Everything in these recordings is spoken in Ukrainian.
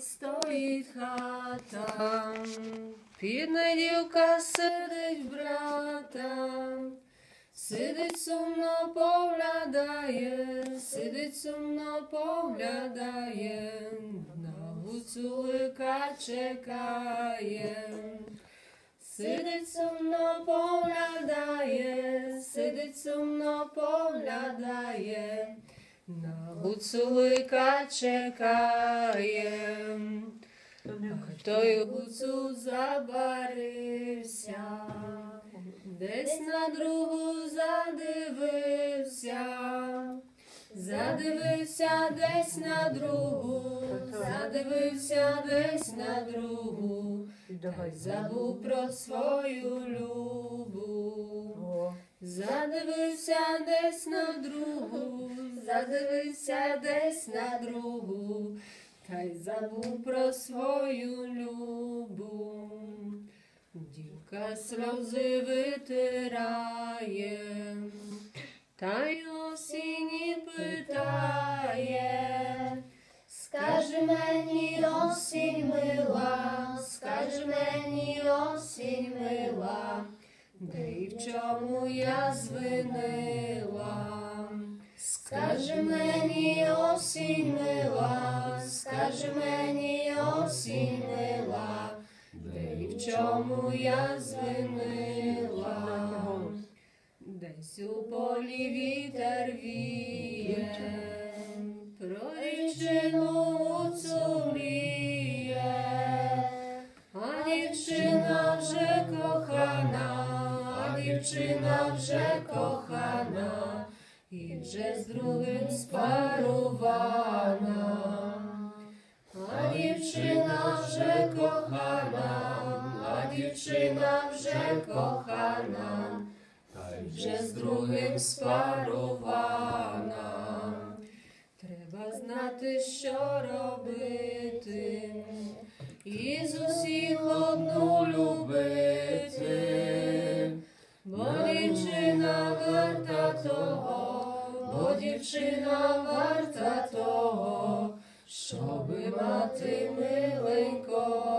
стоїть хата, Підна дівка сидить брата, сидить сумно поглядає, сидить сумно поглядає, на гуцулика чекає. Сидить сумно поглядає, сидить сумно поглядає, На гуцулика чекає. Той гуцул забарився, десь на другу задивився, задивився десь на другу, задивився десь на другу, та й забув про свою любу. Задивився десь на другу, задивився десь на другу, та й забув про свою любу. Дівка сльози витирає, та й осінні питає. Скажи мені, осінь мила, скажи мені, осінь мила, де і в чому я звинила. Скажи мені, осінь мила, скажи мені, осінь мила, де і в чому я звинила. Десь у полі вітер віє, про дівчину гуцуліє, а дівчина вже кохана, а дівчина вже кохана, і вже з другим спарувана. А дівчина вже кохана, а дівчина вже кохана, та й вже з другим спарувана. Треба знати, що робити, і з усіх одну дівчина варта того, щоби мати миленького.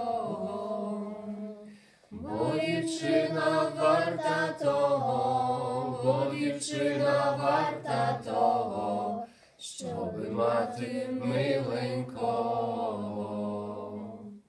Бо дівчина варта того, бо дівчина варта того, щоби мати миленького.